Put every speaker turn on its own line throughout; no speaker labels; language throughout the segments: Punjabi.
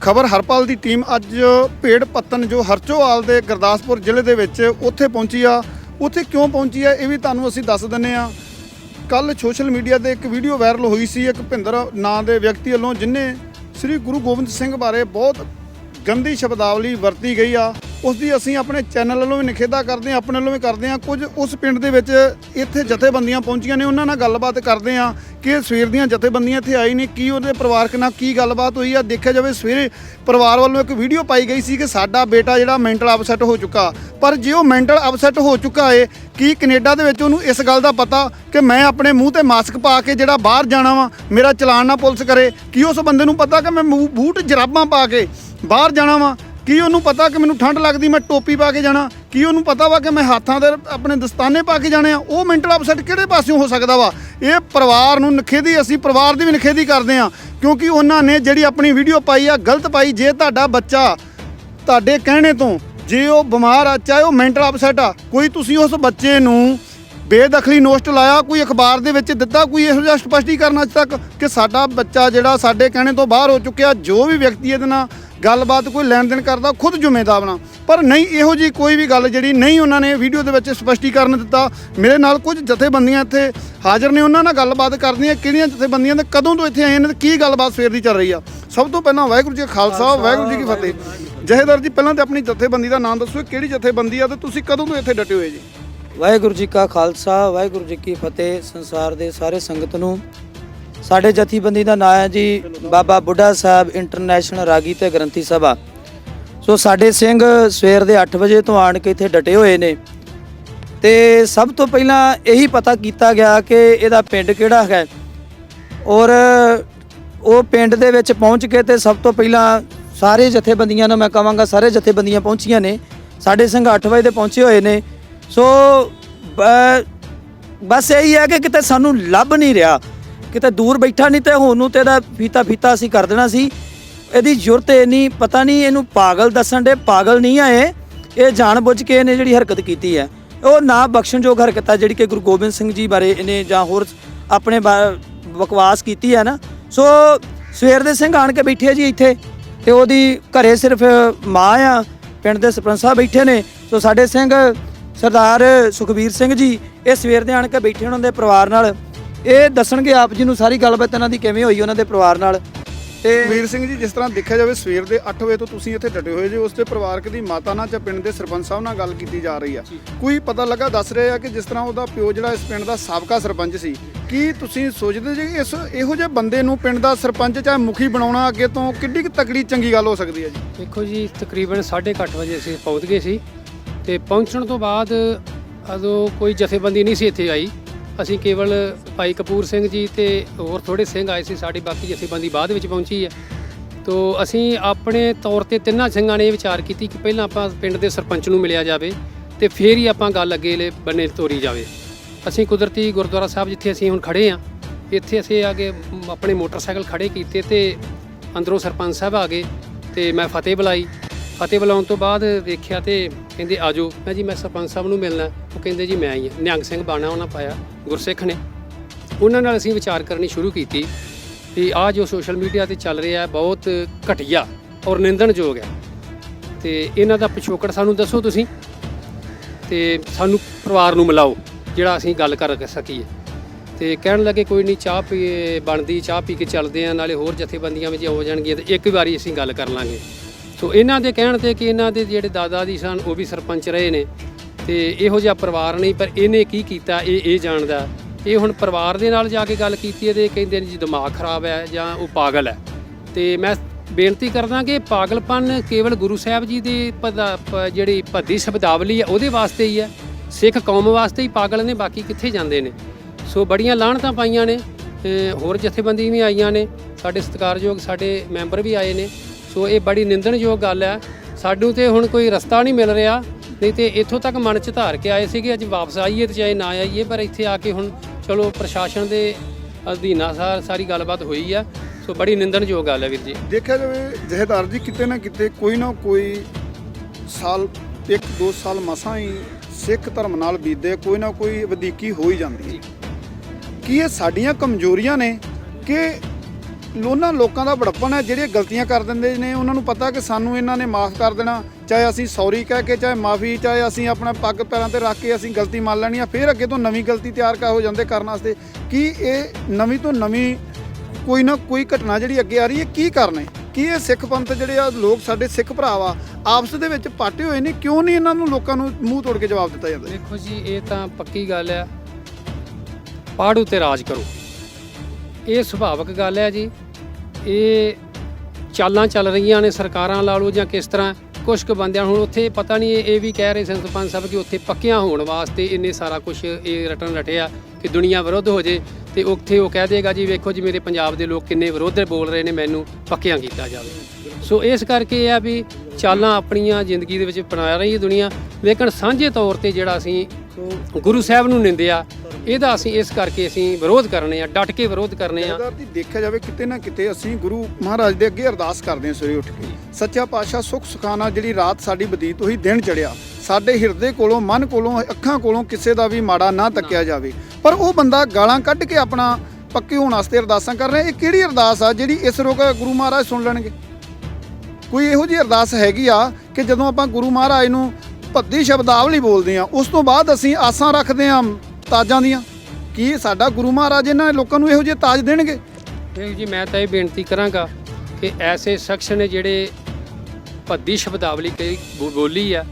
ਖਬਰ ਹਰਪਾਲ ਦੀ ਟੀਮ ਅੱਜ ਭੇੜ ਪੱਤਨ ਜੋ ਹਰਚੋਵਾਲ ਦੇ ਗੁਰਦਾਸਪੁਰ ਜ਼ਿਲ੍ਹੇ ਦੇ ਵਿੱਚ ਉੱਥੇ ਪਹੁੰਚੀ ਆ। ਉੱਥੇ ਕਿਉਂ ਪਹੁੰਚੀ ਆ ਇਹ ਵੀ ਤੁਹਾਨੂੰ ਅਸੀਂ ਦੱਸ ਦਿੰਨੇ ਆ। ਕੱਲ ਸੋਸ਼ਲ ਮੀਡੀਆ ਤੇ ਇੱਕ ਵੀਡੀਓ ਵਾਇਰਲ ਹੋਈ ਸੀ, ਇੱਕ ਭਿੰਦਰ ਨਾਂ ਦੇ ਵਿਅਕਤੀ ਵੱਲੋਂ, ਜਿਨੇ ਸ੍ਰੀ ਗੁਰੂ ਗੋਬਿੰਦ ਸਿੰਘ ਬਾਰੇ ਬਹੁਤ ਗੰਦੀ ਸ਼ਬਦਾਵਲੀ ਵਰਤੀ ਗਈ ਆ ਉਸ ਦੀ ਅਸੀਂ ਆਪਣੇ ਚੈਨਲ ਵੱਲੋਂ ਵੀ ਨਿਖੇਧਾ ਕਰਦੇ ਆ ਆਪਣੇ ਵੱਲੋਂ ਵੀ ਕਰਦੇ ਆ ਕੁਝ ਉਸ ਪਿੰਡ ਦੇ ਵਿੱਚ ਇੱਥੇ ਜਥੇਬੰਦੀਆਂ ਪਹੁੰਚੀਆਂ ਨੇ, ਉਹਨਾਂ ਨਾਲ ਗੱਲਬਾਤ ਕਰਦੇ ਆ ਕਿ ਸਵੇਰ ਦੀਆਂ ਜਥੇਬੰਦੀਆਂ ਇੱਥੇ ਆਈ ਨੇ, ਕੀ ਉਹਦੇ ਪਰਿਵਾਰਕ ਨਾਲ ਕੀ ਗੱਲਬਾਤ ਹੋਈ ਆ। ਦੇਖਿਆ ਜਾਵੇ ਸਵੇਰੇ ਪਰਿਵਾਰ ਵੱਲੋਂ ਇੱਕ ਵੀਡੀਓ ਪਾਈ ਗਈ ਸੀ ਕਿ ਸਾਡਾ ਬੇਟਾ ਜਿਹੜਾ ਮੈਂਟਲ ਅਪਸੈਟ ਹੋ ਚੁੱਕਾ। ਪਰ ਜੇ ਉਹ ਮੈਂਟਲ ਅਪਸੈਟ ਹੋ ਚੁੱਕਾ ਏ, ਕੀ ਕੈਨੇਡਾ ਦੇ ਵਿੱਚ ਉਹਨੂੰ ਇਸ ਗੱਲ ਦਾ ਪਤਾ ਕਿ ਮੈਂ ਆਪਣੇ ਮੂੰਹ ਤੇ ਮਾਸਕ ਪਾ ਕੇ ਜਿਹੜਾ ਬਾਹਰ ਜਾਣਾ ਵਾ, ਮੇਰਾ ਚਲਾਨ ਨਾ ਪੁਲਿਸ ਕਰੇ? ਕੀ ਉਸ ਬੰਦੇ ਨੂੰ ਪਤਾ ਕਿ ਮੈਂ ਮੂੰਹ- ਬੂਟ ਜਰਾਬਾਂ ਪਾ ਕੇ ਬਾਹਰ ਜਾਣਾ ਵਾ? ਕੀ ਉਹਨੂੰ ਪਤਾ ਕਿ ਮੈਨੂੰ ਠੰਡ ਲੱਗਦੀ, ਮੈਂ ਟੋਪੀ ਪਾ ਕੇ ਜਾਣਾ? ਕੀ ਉਹਨੂੰ ਪਤਾ ਵਾ ਕਿ ਮੈਂ ਹੱਥਾਂ ਦੇ ਆਪਣੇ ਦਸਤਾਨੇ ਪਾ ਕੇ ਜਾਣੇ ਆ? ਉਹ ਮੈਂਟਲ ਅਪਸੈਟ ਕਿਹੜੇ ਪਾਸਿਓਂ ਹੋ ਸਕਦਾ ਵਾ? ਇਹ ਪਰਿਵਾਰ ਨੂੰ ਨਖੇਦੀ, ਅਸੀਂ ਪਰਿਵਾਰ ਦੀ ਵੀ ਨਖੇਦੀ ਕਰਦੇ ਆ। ਕਿਉਂਕਿ ਉਹਨਾਂ ਨੇ ਜਿਹੜੀ ਆਪਣੀ ਵੀਡੀਓ ਪਾਈ ਆ, ਗਲਤ ਪਾਈ। ਜੇ ਤੁਹਾਡਾ ਬੱਚਾ ਤੁਹਾਡੇ ਕਹਿਣੇ ਤੋਂ ਜੇ ਉਹ ਬਿਮਾਰ ਆ, ਚਾਹੇ ਉਹ ਮੈਂਟਲ ਅਪਸੈਟ ਆ, ਕੋਈ ਤੁਸੀਂ ਉਸ ਬੱਚੇ ਨੂੰ ਬੇਦਖਲੀ ਨੋਸਟ ਲਾਇਆ, ਕੋਈ ਅਖਬਾਰ ਦੇ ਵਿੱਚ ਦਿੱਤਾ, ਕੋਈ ਇਹੋ ਜਿਹਾ ਸਪਸ਼ਟੀਕਰਨ ਅੱਜ ਤੱਕ ਕਿ ਸਾਡਾ ਬੱਚਾ ਜਿਹੜਾ ਸਾਡੇ ਕਹਿਣੇ ਤੋਂ ਬਾਹਰ ਹੋ ਚੁੱਕਿਆ, ਜੋ ਵੀ ਵਿਅਕਤੀ ਇਹਦੇ ਨਾਲ ਗੱਲਬਾਤ ਕੋਈ ਲੈਣ ਦੇਣ ਕਰਦਾ ਖੁਦ ਜ਼ਿੰਮੇਦਾਰ ਬਣਾ ਪਰ ਨਹੀਂ ਇਹੋ ਜੀ ਕੋਈ ਵੀ ਗੱਲ ਜਿਹੜੀ ਨਹੀਂ ਉਹਨਾਂ ਨੇ ਵੀਡੀਓ ਦੇ ਵਿੱਚ ਸਪਸ਼ਟੀਕਰਨ ਦਿੱਤਾ। ਮੇਰੇ ਨਾਲ ਕੁਝ ਜਥੇਬੰਦੀਆਂ ਇੱਥੇ ਹਾਜ਼ਰ ਨੇ ਉਹਨਾਂ ਨਾਲ ਗੱਲਬਾਤ ਕਰਦੀਆਂ ਕਿਹੜੀਆਂ ਜਥੇਬੰਦੀਆਂ ਤੇ ਕਦੋਂ ਤੋਂ ਇੱਥੇ ਆਏ ਨੇ ਤੇ ਕੀ ਗੱਲਬਾਤ ਸਵੇਰ ਦੀ ਚੱਲ ਰਹੀ ਆ। ਸਭ ਤੋਂ ਪਹਿਲਾਂ ਵਾਹਿਗੁਰੂ ਜੀ ਕਾ ਖਾਲਸਾ ਵਾਹਿਗੁਰੂ ਜੀ ਕੀ ਫਤਿਹ। ਜਹੇਦਾਰ ਜੀ ਪਹਿਲਾਂ ਤੇ ਆਪਣੀ ਜਥੇਬੰਦੀ ਦਾ ਨਾਮ ਦੱਸੋ ਕਿਹੜੀ ਜਥੇਬੰਦੀ ਆ ਤੇ ਤੁਸੀਂ ਕਦੋਂ ਤੋਂ ਇੱਥੇ ਡਟੇ ਹੋਏ ਜੀ?
ਵਾਹਿਗੁਰੂ ਜੀ ਕਾ ਖਾਲਸਾ ਵਾਹਿਗੁਰੂ ਜੀ ਕੀ ਫਤਿਹ। ਸੰਸਾਰ ਦੇ ਸਾਰੇ ਸੰਗਤ ਨੂੰ ਸਾਡੇ ਜਥੇਬੰਦੀ ਦਾ ਨਾਮ ਹੈ ਜੀ ਬਾਬਾ ਬੁੱਢਾ ਸਾਹਿਬ ਇੰਟਰਨੈਸ਼ਨਲ ਰਾਗੀ ਤੇ ਗ੍ਰੰਥੀ ਸਭਾ। ਸੋ ਸਾਡੇ ਸਿੰਘ ਸਵੇਰ ਦੇ 8 ਵਜੇ ਤੋਂ ਆਣ ਕੇ ਇੱਥੇ ਡਟੇ ਹੋਏ ਨੇ। ਤੇ ਸਭ ਤੋਂ ਪਹਿਲਾਂ ਇਹੀ ਪਤਾ ਕੀਤਾ ਗਿਆ ਕਿ ਇਹਦਾ ਪਿੰਡ ਕਿਹੜਾ ਹੈ। ਔਰ ਉਹ ਪਿੰਡ ਦੇ ਵਿੱਚ ਪਹੁੰਚ ਕੇ ਤੇ ਸਭ ਤੋਂ ਪਹਿਲਾਂ ਸਾਰੇ ਜਥੇਬੰਦੀਆਂ ਨੂੰ ਮੈਂ ਕਹਾਂਗਾ ਸਾਰੇ ਜਥੇਬੰਦੀਆਂ ਪਹੁੰਚੀਆਂ ਨੇ। ਸਾਡੇ ਸਿੰਘ 8 ਵਜੇ ਦੇ ਪਹੁੰਚੇ ਹੋਏ ਨੇ। ਸੋ ਬਸ ਇਹੀ ਹੈ ਕਿ ਕਿਤੇ ਸਾਨੂੰ ਲੱਭ ਨਹੀਂ ਰਿਹਾ। ਕਿਤੇ ਦੂਰ ਬੈਠਾ ਨਹੀਂ ਤੇ ਹੁਣ ਨੂੰ ਤੇ ਇਹਦਾ ਫੀਤਾ ਫੀਤਾ ਅਸੀਂ ਕਰ ਦੇਣਾ ਸੀ। ਇਹਦੀ ਜ਼ਰੂਰਤ ਇੰਨੀ ਪਤਾ ਨਹੀਂ ਇਹਨੂੰ ਪਾਗਲ ਦੱਸਣ ਦੇ ਪਾਗਲ ਨਹੀਂ ਆਏ। ਇਹ ਜਾਣ ਬੁੱਝ ਕੇ ਇਹਨੇ ਜਿਹੜੀ ਹਰਕਤ ਕੀਤੀ ਹੈ। ਉਹ ਨਾ ਬਖਸ਼ਣਯੋਗ ਹਰਕਤ ਹੈ ਜਿਹੜੀ ਕਿ ਗੁਰੂ ਗੋਬਿੰਦ ਸਿੰਘ ਜੀ ਬਾਰੇ ਇਹਨੇ ਜਾਂ ਹੋਰ ਆਪਣੇ ਬਾ- ਬਕਵਾਸ ਕੀਤੀ ਹੈ ਨਾ। ਸੋ ਸਵੇਰ ਦੇ ਸਿੰਘ ਆਣ ਕੇ ਬੈਠੇ ਆ ਜੀ ਇੱਥੇ ਤੇ ਉਹਦੀ ਘਰੇ ਸਿਰਫ ਮਾਂ ਆ, ਪਿੰਡ ਦੇ ਸਰਪੰਚ ਸਾਹਿਬ ਬੈਠੇ ਨੇ। ਸੋ ਸਾਡੇ ਸਿੰਘ ਸਰਦਾਰ ਸੁਖਬੀਰ ਸਿੰਘ ਜੀ ਇਹ ਸਵੇਰ ਦੇ ਆਣ ਕੇ ਬੈਠੇ ਉਹਨਾਂ ਦੇ ਪਰਿਵਾਰ ਨਾਲ। ਇਹ ਦੱਸਣਗੇ ਆਪ ਜੀ ਨੂੰ ਸਾਰੀ ਗੱਲਬਾਤ ਇਹਨਾਂ ਦੀ ਕਿਵੇਂ ਹੋਈ ਉਹਨਾਂ ਦੇ ਪਰਿਵਾਰ ਨਾਲ। ਤੇ
ਵੀਰ ਸਿੰਘ ਜੀ ਜਿਸ ਤਰ੍ਹਾਂ ਦੇਖਿਆ ਜਾਵੇ ਸਵੇਰ ਦੇ 8 ਵਜੇ ਤੋਂ ਤੁਸੀਂ ਇੱਥੇ ਡਟੇ ਹੋਏ ਜੇ ਉਸ ਦੇ ਪਰਿਵਾਰਕ ਦੀ ਮਾਤਾ ਨਾਲ ਜਾਂ ਪਿੰਡ ਦੇ ਸਰਪੰਚ ਸਾਹਿਬ ਨਾਲ ਗੱਲ ਕੀਤੀ ਜਾ ਰਹੀ ਆ। ਕੋਈ ਪਤਾ ਲੱਗਾ ਦੱਸ ਰਹੇ ਆ ਕਿ ਜਿਸ ਤਰ੍ਹਾਂ ਉਹਦਾ ਪਿਓ ਜਿਹੜਾ ਇਸ ਪਿੰਡ ਦਾ ਸਾਬਕਾ ਸਰਪੰਚ ਸੀ ਕੀ ਤੁਸੀਂ ਸੋਚਦੇ ਜੀ ਇਸ ਇਹੋ ਜਿਹੇ ਬੰਦੇ ਨੂੰ ਪਿੰਡ ਦਾ ਸਰਪੰਚ ਚਾਹੇ ਮੁਖੀ ਬਣਾਉਣਾ ਅੱਗੇ ਤੋਂ ਕਿੱਡੀ ਕੁ ਤਕੜੀ ਚੰਗੀ ਗੱਲ ਹੋ ਸਕਦੀ ਹੈ ਜੀ?
ਦੇਖੋ ਜੀ ਤਕਰੀਬਨ 8:30 ਵਜੇ ਅਸੀਂ ਪਹੁੰਚ ਗਏ ਸੀ ਤੇ ਪਹੁੰਚਣ ਤੋਂ ਬਾਅਦ ਉਦੋਂ ਕੋਈ ਜਥੇਬੰਦੀ ਨਹੀਂ ਸੀ ਇੱਥੇ ਆਈ। ਅਸੀਂ ਕੇਵਲ ਭਾਈ ਕਪੂਰ ਸਿੰਘ ਜੀ ਤੇ ਹੋਰ ਥੋੜੇ ਸਿੰਘ ਆਏ ਸੀ, ਸਾਡੀ ਬਾਕੀ ਜਥੇਬੰਦੀ ਬਾਅਦ ਵਿੱਚ ਪਹੁੰਚੀ ਹੈ। ਤੋ ਅਸੀਂ ਆਪਣੇ ਤੌਰ ਤੇ ਤਿੰਨਾਂ ਸਿੰਘਾਂ ਨੇ ਇਹ ਵਿਚਾਰ ਕੀਤੀ ਕਿ ਪਹਿਲਾਂ ਆਪਾਂ ਪਿੰਡ ਦੇ ਸਰਪੰਚ ਨੂੰ ਮਿਲਿਆ ਜਾਵੇ ਤੇ ਫਿਰ ਹੀ ਆਪਾਂ ਗੱਲ ਅੱਗੇ ਲੈ ਬੰਨੇ ਤੋਰੀ ਜਾਵੇ। ਅਸੀਂ ਕੁਦਰਤੀ ਗੁਰਦੁਆਰਾ ਸਾਹਿਬ ਜਿੱਥੇ ਅਸੀਂ ਹੁਣ ਖੜੇ ਆ ਇੱਥੇ ਅਸੀਂ ਆ ਕੇ ਆਪਣੇ ਮੋਟਰਸਾਈਕਲ ਖੜੇ ਕੀਤੇ ਤੇ ਅੰਦਰੋਂ ਸਰਪੰਚ ਸਾਹਿਬ ਆ ਗਏ ਤੇ ਮੈਂ ਫਤਿਹ ਬੁਲਾਈ। ਫਤਿਹ ਬੁਲਾਉਣ ਤੋਂ ਬਾਅਦ ਵੇਖਿਆ ਤੇ ਕਹਿੰਦੇ ਆਜੋ ਮੈਂ ਜੀ, ਮੈਂ ਸਰਪੰਚ ਸਾਹਿਬ ਨੂੰ ਮਿਲਣਾ ਉਹ ਕਹਿੰਦੇ, ਜੀ, ਮੈਂ ਹੀ ਹਾਂ। ਨਿਹੰਗ ਸਿੰਘ ਬਾਣਾ ਉਹਨਾਂ ਪਾਇਆ, ਗੁਰਸਿੱਖ ਨੇ। ਉਹਨਾਂ ਨਾਲ ਅਸੀਂ ਵਿਚਾਰ ਕਰਨੀ ਸ਼ੁਰੂ ਕੀਤੀ ਵੀ ਆ ਜੋ ਸੋਸ਼ਲ ਮੀਡੀਆ ਤੇ ਚੱਲ ਰਿਹਾ ਬਹੁਤ ਘਟੀਆ ਔਰ ਨਿੰਦਣਯੋਗ ਹੈ। ਤੇ ਇਹਨਾਂ ਦਾ ਪਿਛੋਕੜ ਸਾਨੂੰ ਦੱਸੋ ਤੁਸੀਂ ਤੇ ਸਾਨੂੰ ਪਰਿਵਾਰ ਨੂੰ ਮਿਲਾਓ, ਜਿਹੜਾ ਅਸੀਂ ਗੱਲ ਕਰ ਸਕੀਏ। ਤੇ ਕਹਿਣ ਲੱਗੇ, ਕੋਈ ਨਹੀਂ, ਚਾਹ ਪੀ, ਬਣਦੀ, ਚਾਹ ਪੀ ਕੇ ਚੱਲਦੇ ਆ ਨਾਲੇ ਹੋਰ ਜਥੇਬੰਦੀਆਂ ਵਿੱਚ ਹੋ ਜਾਣਗੀਆਂ ਤੇ ਇੱਕ ਵਾਰੀ ਅਸੀਂ ਗੱਲ ਕਰ ਲਾਂਗੇ। ਸੋ ਇਹਨਾਂ ਦੇ ਕਹਿਣ ਤੇ ਕਿ ਇਹਨਾਂ ਦੇ ਜਿਹੜੇ ਦਾਦਾ ਜੀ ਸਨ, ਉਹ ਵੀ ਸਰਪੰਚ ਰਹੇ ਨੇ। ਤੇ ਇਹੋ ਜਿਹਾ ਪਰਿਵਾਰ ਨਹੀਂ, ਪਰ ਇਹਨੇ ਕੀ ਕੀਤਾ, ਇਹ ਇਹ ਜਾਣਦਾ। ਇਹ ਹੁਣ ਪਰਿਵਾਰ ਦੇ ਨਾਲ ਜਾ ਕੇ ਗੱਲ ਕੀਤੀ ਹੈ ਤੇ ਕਹਿੰਦੇ ਨੇ ਜੀ, ਦਿਮਾਗ ਖਰਾਬ ਹੈ ਜਾਂ ਉਹ ਪਾਗਲ ਹੈ। ਤੇ ਮੈਂ ਬੇਨਤੀ ਕਰਦਾ ਕਿ ਪਾਗਲਪਨ ਕੇਵਲ ਗੁਰੂ ਸਾਹਿਬ ਜੀ ਦੀ ਪਦਾ- ਪ- ਜਿਹੜੀ ਭੱਦੀ ਸ਼ਬਦਾਵਲੀ ਹੈ, ਉਹਦੇ ਵਾਸਤੇ ਹੀ ਹੈ। ਸਿੱਖ ਕੌਮ ਵਾਸਤੇ ਹੀ ਪਾਗਲ ਨੇ, ਬਾਕੀ ਕਿੱਥੇ ਜਾਂਦੇ ਨੇ? ਸੋ ਬੜੀਆਂ ਲਾਹਣਤਾਂ ਪਾਈਆਂ ਨੇ ਹੋਰ ਜਥੇਬੰਦੀ ਵੀ ਆਈਆਂ ਨੇ। ਸਾਡੇ ਸਤਿਕਾਰਯੋਗ ਸਾਡੇ ਮੈਂਬਰ ਵੀ ਆਏ ਨੇ। ਸੋ ਇਹ ਬੜੀ ਨਿੰਦਣਯੋਗ ਗੱਲ ਹੈ। ਸਾਨੂੰ ਤੇ ਹੁਣ ਕੋਈ ਰਸਤਾ ਨਹੀਂ ਮਿਲ ਰਿਹਾ। ਨਹੀਂ ਤੇ ਇੱਥੋਂ ਤੱਕ ਮਨ ਚ ਧਾਰ ਕੇ ਆਏ ਸੀਗੇ, ਅੱਜ ਵਾਪਸ ਆਈਏ ਤੇ ਚਾਹੇ ਨਾ ਆਈਏ, ਪਰ ਇੱਥੇ ਆ ਕੇ ਹੁਣ ਚਲੋ ਪ੍ਰਸ਼ਾਸਨ ਦੇ ਅਧੀਨਾ ਸਾਰ ਸਾਰੀ ਗੱਲਬਾਤ ਹੋਈ ਆ। ਸੋ ਬੜੀ ਨਿੰਦਣਯੋਗ ਗੱਲ ਹੈ ਵੀਰ ਜੀ।
ਦੇਖਿਆ ਜਾਵੇ, ਜਹੇਦਾਰ ਜੀ ਕਿਤੇ ਨਾ ਕਿਤੇ ਕੋਈ ਨਾ ਕੋਈ ਸਾਲ, ਇੱਕ ਦੋ ਸਾਲ ਮਸਾਂ ਹੀ ਸਿੱਖ ਧਰਮ ਨਾਲ ਬੀਤਦੇ ਕੋਈ ਨਾ ਕੋਈ ਵਧੀਕੀ ਹੋ ਹੀ ਜਾਂਦੀ ਹੈ। ਕੀ ਇਹ ਸਾਡੀਆਂ ਕਮਜ਼ੋਰੀਆਂ ਨੇ ਕਿ ਲੋਨਾਂ ਲੋਕਾਂ ਦਾ ਬੜਪਨ ਹੈ ਜਿਹੜੇ ਗਲਤੀਆਂ ਕਰ ਦਿੰਦੇ ਨੇ, ਉਹਨਾਂ ਨੂੰ ਪਤਾ ਕਿ ਸਾਨੂੰ ਇਹਨਾਂ ਨੇ ਮਾਫ ਕਰ ਦੇਣਾ, ਚਾਹੇ ਅਸੀਂ ਸੌਰੀ ਕਹਿ ਕੇ, ਚਾਹੇ ਮਾਫੀ, ਚਾਹੇ ਅਸੀਂ ਆਪਣਾ ਪੱਗ ਪੈਰਾਂ ਤੇ ਰੱਖ ਕੇ ਅਸੀਂ ਗਲਤੀ ਮੰਨ ਲੈਣੀ ਆ, ਫਿਰ ਅੱਗੇ ਤੋਂ ਨਵੀਂ ਗਲਤੀ ਤਿਆਰ ਕਰ ਹੋ ਜਾਂਦੇ ਕਰਨ ਵਾਸਤੇ। ਕੀ ਇਹ ਨਵੀਂ ਤੋਂ ਨਵੀਂ ਕੋਈ ਨਾ ਕੋਈ ਘਟਨਾ ਜਿਹੜੀ ਅੱਗੇ ਆ ਰਹੀ ਹੈ, ਕੀ ਕਰਨਾ ਕੀ ਇਹ ਸਿੱਖ ਪੰਥ ਜਿਹੜੇ ਆ, ਲੋਕ ਸਾਡੇ ਸਿੱਖ ਭਰਾ ਵਾ, ਆਪਸ ਦੇ ਵਿੱਚ ਪਾਟੇ ਹੋਏ ਨੇ, ਕਿਉਂ ਨਹੀਂ ਇਹਨਾਂ ਨੂੰ ਲੋਕਾਂ ਨੂੰ ਮੂੰਹ ਤੋੜ ਕੇ ਜਵਾਬ ਦਿੱਤਾ ਜਾਂਦਾ?
ਦੇਖੋ ਜੀ, ਇਹ ਤਾਂ ਪੱਕੀ ਗੱਲ ਹੈ। ਪਾੜੂ ਤੇ ਰਾਜ ਕਰੋ। ਇਹ ਸੁਭਾਵਿਕ ਗੱਲ ਹੈ ਜੀ। ਇਹ ਚਾਲਾਂ ਚੱਲ ਰਹੀਆਂ ਨੇ ਸਰਕਾਰਾਂ ਲਾ ਲਓ ਜਾਂ ਕਿਸ ਤਰ੍ਹਾਂ ਕੁਝ ਕੁ ਬੰਦਿਆਂ ਨੂੰ ਹੁਣ ਉੱਥੇ ਪਤਾ ਨਹੀਂ ਇਹ ਵੀ ਕਹਿ ਰਹੇ ਸਨ ਸਰਪੰਚ ਸਾਹਿਬ ਕਿ ਉੱਥੇ ਪੱਕਿਆਂ ਹੋਣ ਵਾਸਤੇ ਇਹਨੇ ਸਾਰਾ ਕੁਝ ਇਹ ਰਟਣ ਰਟਿਆ ਕਿ ਦੁਨੀਆ ਵਿਰੁੱਧ ਹੋ ਜੇ ਤੇ ਉੱਥੇ ਉਹ ਕਹਿ ਦੇਗਾ ਜੀ, ਵੇਖੋ ਜੀ ਮੇਰੇ ਪੰਜਾਬ ਦੇ ਲੋਕ ਕਿੰਨੇ ਵਿਰੋਧ ਬੋਲ ਰਹੇ ਨੇ, ਮੈਨੂੰ ਪੱਕਿਆਂ ਕੀਤਾ ਜਾਵੇ। ਸੋ ਇਸ ਕਰਕੇ ਇਹ ਆ ਵੀ ਚਾਲਾਂ ਆਪਣੀਆਂ ਜ਼ਿੰਦਗੀ ਦੇ ਵਿੱਚ ਬਣਾ ਰਹੀ ਹੈ ਦੁਨੀਆ। ਲੇਕਿਨ ਸਾਂਝੇ ਤੌਰ ਤੇ ਜਿਹੜਾ ਅਸੀਂ ਗੁਰੂ ਸਾਹਿਬ ਨੂੰ ਨਿੰਦਿਆ, ਇਹਦਾ ਅਸੀਂ ਇਸ ਕਰਕੇ ਅਸੀਂ ਵਿਰੋਧ ਕਰਨੇ ਆ, ਡਟ ਕੇ ਵਿਰੋਧ ਕਰਨੇ ਆ।
ਜੀ ਦੇਖਿਆ ਜਾਵੇ ਕਿਤੇ ਨਾ ਕਿਤੇ ਅਸੀਂ ਗੁਰੂ ਮਹਾਰਾਜ ਦੇ ਅੱਗੇ ਅਰਦਾਸ ਕਰਦੇ ਹਾਂ ਸਵੇਰੇ ਉੱਠ ਕੇ। ਸੱਚਾ ਪਾਤਸ਼ਾਹ ਸੁਖ ਸੁਖਾਨਾ ਜਿਹੜੀ ਰਾਤ ਸਾਡੀ ਬਤੀਤ ਹੋਈ, ਦਿਨ ਚੜਿਆ ਸਾਡੇ ਹਿਰਦੇ ਕੋਲੋਂ, ਮਨ ਕੋਲੋਂ, ਅੱਖਾਂ ਕੋਲੋਂ ਕਿਸੇ ਦਾ ਵੀ ਮਾੜਾ ਨਾ ਤੱਕਿਆ ਜਾਵੇ। ਪਰ ਉਹ ਬੰਦਾ ਗਾਲਾਂ ਕੱਢ ਕੇ ਆਪਣਾ ਪੱਕੇ ਹੋਣ ਵਾਸਤੇ ਅਰਦਾਸਾਂ ਕਰ ਰਿਹਾ, ਇਹ ਕਿਹੜੀ ਅਰਦਾਸ ਆ ਜਿਹੜੀ ਇਸ ਰੋਗ ਗੁਰੂ ਮਹਾਰਾਜ ਸੁਣ ਲੈਣਗੇ? ਕੋਈ ਇਹੋ ਜਿਹੀ ਅਰਦਾਸ ਹੈਗੀ ਆ ਕਿ ਜਦੋਂ ਆਪਾਂ ਗੁਰੂ ਮਹਾਰਾਜ ਨੂੰ ਭੱਦੀ ਸ਼ਬਦਾਵਲੀ ਬੋਲਦੇ ਆ, ਉਸ ਤੋਂ ਬਾਅਦ ਅਸੀਂ ਆਸਾਂ ਰੱਖਦੇ ਆ ਤਾਜਾਂ ਦੀਆਂ? ਕੀ ਸਾਡਾ ਗੁਰੂ ਮਹਾਰਾਜ ਇਹਨਾਂ ਲੋਕਾਂ ਨੂੰ ਇਹੋ ਜਿਹੇ ਤਾਜ ਦੇਣਗੇ?
ਦੇਖ ਜੀ, ਮੈਂ ਤਾਂ ਇਹ ਬੇਨਤੀ ਕਰਾਂਗਾ ਕਿ ਐਸੇ ਸ਼ਖਸ ਨੇ ਜਿਹੜੇ ਭੱਦੀ ਸ਼ਬਦਾਵਲੀ ਕਈ ਬੋਲੀ ਆ,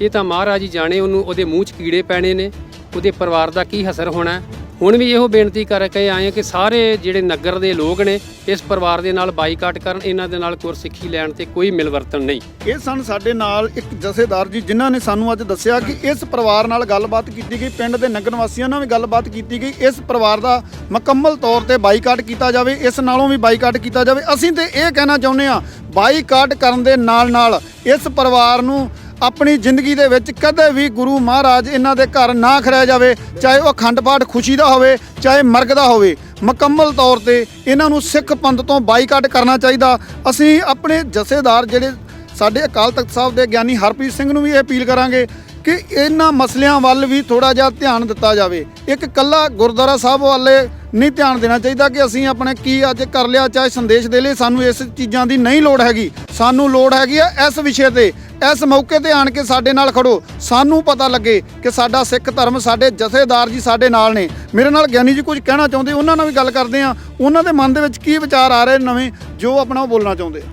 ਇਹ ਤਾਂ ਮਹਾਰਾਜ ਹੀ ਜਾਣੇ, ਉਹਨੂੰ, ਉਹਦੇ ਮੂੰਹ 'ਚ ਕੀੜੇ ਪੈਣੇ ਨੇ, ਉਹਦੇ ਪਰਿਵਾਰ ਦਾ ਕੀ ਅਸਰ ਹੋਣਾ? ਹੁਣ ਵੀ ਇਹੋ ਬੇਨਤੀ ਕਰਕੇ ਆਏ ਆ ਕਿ ਸਾਰੇ ਜਿਹੜੇ ਨਗਰ ਦੇ ਲੋਕ ਨੇ ਇਸ ਪਰਿਵਾਰ ਦੇ ਨਾਲ ਬਾਈਕਾਟ ਕਰਨ, ਇਹਨਾਂ ਦੇ ਨਾਲ ਗੁਰਸਿੱਖੀ ਲੈਣ ਤੇ ਕੋਈ ਮਿਲਵਰਤਨ ਨਹੀਂ।
ਇਹ ਸਨ ਸਾਡੇ ਨਾਲ ਇੱਕ ਜਥੇਦਾਰ ਜੀ, ਜਿਨ੍ਹਾਂ ਨੇ ਸਾਨੂੰ ਅੱਜ ਦੱਸਿਆ ਕਿ ਇਸ ਪਰਿਵਾਰ ਨਾਲ ਗੱਲਬਾਤ ਕੀਤੀ ਗਈ, ਪਿੰਡ ਦੇ ਨਗਰ ਵਾਸੀਆਂ ਨਾਲ ਵੀ ਗੱਲਬਾਤ ਕੀਤੀ ਗਈ। ਇਸ ਪਰਿਵਾਰ ਦਾ ਮੁਕੰਮਲ ਤੌਰ ਤੇ ਬਾਈਕਾਟ ਕੀਤਾ ਜਾਵੇ, ਇਸ ਨਾਲੋਂ ਵੀ ਬਾਈਕਾਟ ਕੀਤਾ ਜਾਵੇ। ਅਸੀਂ ਤੇ ਇਹ ਕਹਿਣਾ ਚਾਹੁੰਦੇ ਆ ਬਾਈਕਾਟ ਕਰਨ ਦੇ ਨਾਲ ਨਾਲ ਇਸ ਪਰਿਵਾਰ ਨੂੰ ਆਪਣੀ ਜ਼ਿੰਦਗੀ ਦੇ ਵਿੱਚ ਕਦੇ ਵੀ ਗੁਰੂ ਮਹਾਰਾਜ ਇਹਨਾਂ ਦੇ ਘਰ ਨਾ ਖੜਿਆ ਜਾਵੇ, ਚਾਹੇ ਉਹ ਅਖੰਡ ਪਾਠ ਖੁਸ਼ੀ ਦਾ ਹੋਵੇ, ਚਾਹੇ ਮਰਗ ਦਾ ਹੋਵੇ, ਮੁਕੰਮਲ ਤੌਰ ਤੇ ਇਹਨਾਂ ਨੂੰ ਸਿੱਖ ਪੰਥ ਤੋਂ ਬਾਈਕਾਟ ਕਰਨਾ ਚਾਹੀਦਾ। ਅਸੀਂ ਆਪਣੇ ਜਥੇਦਾਰ ਜਿਹੜੇ ਸਾਡੇ ਅਕਾਲ ਤਖਤ ਸਾਹਿਬ ਦੇ ਗਿਆਨੀ ਹਰਪ੍ਰੀਤ ਸਿੰਘ ਨੂੰ ਵੀ ਇਹ ਅਪੀਲ ਕਰਾਂਗੇ ਕਿ ਇਹਨਾਂ ਮਸਲਿਆਂ ਵੱਲ ਵੀ ਥੋੜਾ ਜਿਹਾ ਧਿਆਨ ਦਿੱਤਾ ਜਾਵੇ। ਇੱਕ ਕੱਲਾ ਗੁਰਦੁਆਰਾ ਸਾਹਿਬ ਵਾਲੇ ਨਹੀਂ ਧਿਆਨ ਦੇਣਾ ਚਾਹੀਦਾ ਕਿ ਅਸੀਂ ਆਪਣੇ ਕੀ ਅੱਜ ਕਰ ਲਿਆ, ਚਾਹੇ ਸੰਦੇਸ਼ ਦੇ ਲਈ ਸਾਨੂੰ ਇਸ ਚੀਜ਼ਾਂ ਦੀ ਨਹੀਂ ਲੋੜ ਹੈਗੀ। ਸਾਨੂੰ ਲੋੜ ਹੈਗੀ ਆ ਇਸ ਵਿਸ਼ੇ ਤੇ, ਇਸ ਮੌਕੇ ਤੇ ਆਣ ਕੇ ਸਾਡੇ ਨਾਲ ਖੜੋ। ਸਾਨੂੰ ਪਤਾ ਲੱਗੇ ਕਿ ਸਾਡਾ ਸਿੱਖ ਧਰਮ, ਸਾਡੇ ਜਥੇਦਾਰ ਜੀ ਸਾਡੇ ਨਾਲ ਨੇ। ਮੇਰੇ ਨਾਲ ਗਿਆਨੀ ਜੀ ਕੁਝ ਕਹਿਣਾ ਚਾਹੁੰਦੇ, ਉਹਨਾਂ ਨਾਲ ਵੀ ਗੱਲ ਕਰਦੇ ਆ ਉਹਨਾਂ ਦੇ ਮਨ ਦੇ ਵਿੱਚ ਕੀ ਵਿਚਾਰ ਆ ਰਹੇ ਨਵੇਂ, ਜੋ ਆਪਣਾ ਉਹ ਬੋਲਣਾ ਚਾਹੁੰਦੇ ਆ?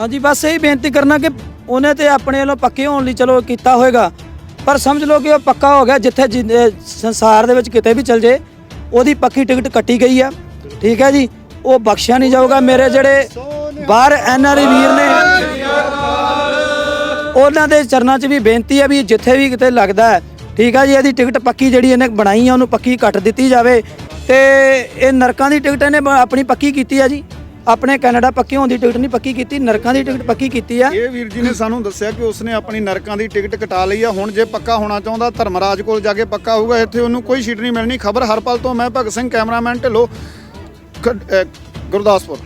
ਹਾਂਜੀ, ਬਸ ਇਹੀ ਬੇਨਤੀ ਕਰਨਾ ਕਿ ਉਹਨੇ ਤੇ ਆਪਣੇ ਵੱਲੋਂ ਪੱਕੇ ਹੋਣ ਲਈ ਚਲੋ ਕੀਤਾ ਹੋਏਗਾ। ਪਰ ਸਮਝ ਲਓ ਕਿ ਉਹ ਪੱਕਾ ਹੋ ਗਿਆ ਜਿੱਥੇ ਜਿ- ਸੰਸਾਰ ਦੇ ਵਿੱਚ ਕਿਤੇ ਵੀ ਚਲ ਜੇ, ਉਹਦੀ ਪੱਕੀ ਟਿਕਟ ਕੱਟੀ ਗਈ ਆ। ਠੀਕ ਹੈ ਜੀ? ਉਹ ਬਖਸ਼ਿਆ ਨਹੀਂ ਜਾਊਗਾ ਮੇਰੇ ਜਿਹੜੇ ਬਾਹਰ ਐਨਆਰਆਈ ਵੀਰ ਨੇ। ਉਹਨਾਂ ਦੇ ਚਰਨਾਂ 'ਚ ਵੀ ਬੇਨਤੀ ਹੈ ਵੀ ਜਿੱਥੇ ਵੀ ਕਿਤੇ ਲੱਗਦਾ ਹੈ, ਠੀਕ ਹੈ ਜੀ, ਇਹਦੀ ਟਿਕਟ ਪੱਕੀ ਜਿਹੜੀ ਇਹਨੇ ਬਣਾਈ ਆ, ਉਹਨੂੰ ਪੱਕੀ ਕੱਟ ਦਿੱਤੀ ਜਾਵੇ। ਤੇ ਇਹ ਨਰਕਾਂ ਦੀ ਟਿਕਟ ਇਹਨੇ ਆਪਣੀ ਪੱਕੀ ਕੀਤੀ ਆ ਜੀ। ਆਪਣੇ ਕੈਨੇਡਾ ਪੱਕੀ ਹੋਣ ਦੀ ਟਿਕਟ ਨਹੀਂ ਪੱਕੀ ਕੀਤੀ, ਨਰਕਾਂ ਦੀ ਟਿਕਟ ਪੱਕੀ ਕੀਤੀ ਆ।
ਇਹ ਵੀਰ ਜੀ ਨੇ ਸਾਨੂੰ ਦੱਸਿਆ ਕਿ ਉਸਨੇ ਆਪਣੀ ਨਰਕਾਂ ਦੀ ਟਿਕਟ ਕਟਾ ਲਈ ਆ। ਹੁਣ ਜੇ ਪੱਕਾ ਹੋਣਾ ਚਾਹੁੰਦਾ, ਧਰਮਰਾਜ ਕੋਲ ਜਾ ਕੇ ਪੱਕਾ ਹੋਊਗਾ। ਇੱਥੇ ਉਹਨੂੰ ਕੋਈ ਸੀਟ ਨਹੀਂ ਮਿਲਣੀ। ਖਬਰ ਹਰਪਲ ਤੋਂ ਮੈਂ ਭਗਤ ਸਿੰਘ, ਕੈਮਰਾਮੈਨ ਢਿੱਲੋਂ ਗੁਰਦਾਸਪੁਰ।